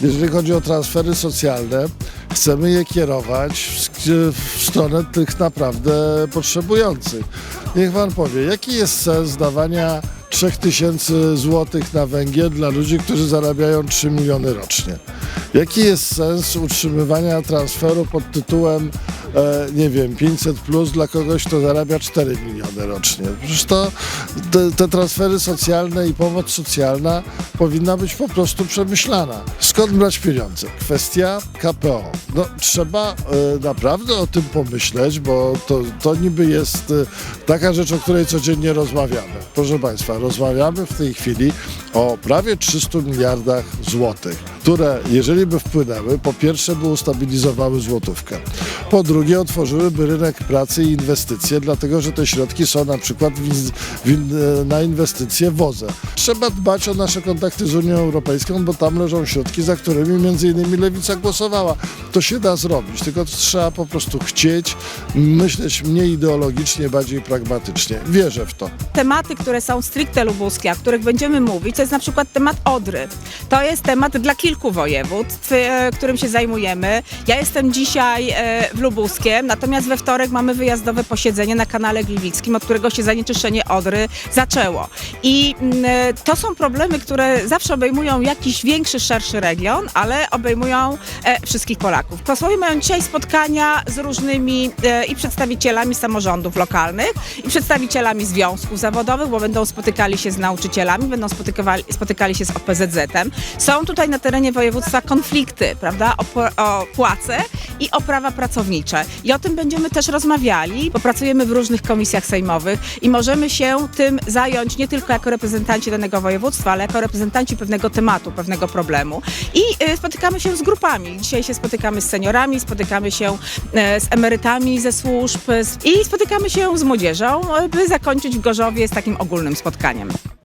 Jeżeli chodzi o transfery socjalne, chcemy je kierować w, stronę tych naprawdę potrzebujących. Niech pan powie, jaki jest sens dawania 3000 złotych na węgiel dla ludzi, którzy zarabiają 3 miliony rocznie? Jaki jest sens utrzymywania transferu pod tytułem, e, nie wiem, 500 plus dla kogoś, kto zarabia 4 miliony rocznie? Przecież to te, te transfery socjalne i pomoc socjalna powinna być po prostu przemyślana. Skąd brać pieniądze? Kwestia KPO. No, trzeba e, naprawdę o tym pomyśleć, bo to, to niby jest e, taka rzecz, o której codziennie rozmawiamy. Proszę Państwa, rozmawiamy w tej chwili o prawie 300 miliardach złotych, które jeżeli by wpłynęły, po pierwsze by ustabilizowały złotówkę, po drugie otworzyłyby rynek pracy i inwestycje, dlatego że te środki są na przykład w, w, na inwestycje w OZE. Trzeba dbać o nasze kontakty z Unią Europejską, bo tam leżą środki, za którymi między innymi Lewica głosowała. To się da zrobić, tylko trzeba po prostu chcieć, myśleć mniej ideologicznie, bardziej pragmatycznie. Wierzę w to. tematy, które są stricte lubuskie, o których będziemy mówić, to jest na przykład temat Odry. To jest temat dla kilku województw, e, którym się zajmujemy. Ja jestem dzisiaj e, w Lubuskiem, natomiast we wtorek mamy wyjazdowe posiedzenie na kanale Gliwickim, od którego się zanieczyszczenie Odry zaczęło. I mm, e, to są problemy, które zawsze obejmują jakiś większy, szerszy region, ale obejmują wszystkich Polaków. Posłowie mają dzisiaj spotkania z różnymi i przedstawicielami samorządów lokalnych, i przedstawicielami związków zawodowych, bo będą spotykali się z nauczycielami, będą spotykali, spotykali się z OPZZ-em. Są tutaj na terenie województwa konflikty, prawda, o, o płace i o prawa pracownicze. I o tym będziemy też rozmawiali, bo pracujemy w różnych komisjach sejmowych i możemy się tym zająć nie tylko jako reprezentanci danego województwa, ale jako reprezentanci pewnego tematu, pewnego problemu. I y, spotykamy się z grupami. Dzisiaj się spotykamy z seniorami, spotykamy się e, z emerytami ze służb i spotykamy się z młodzieżą, by zakończyć w Gorzowie z takim ogólnym spotkaniem.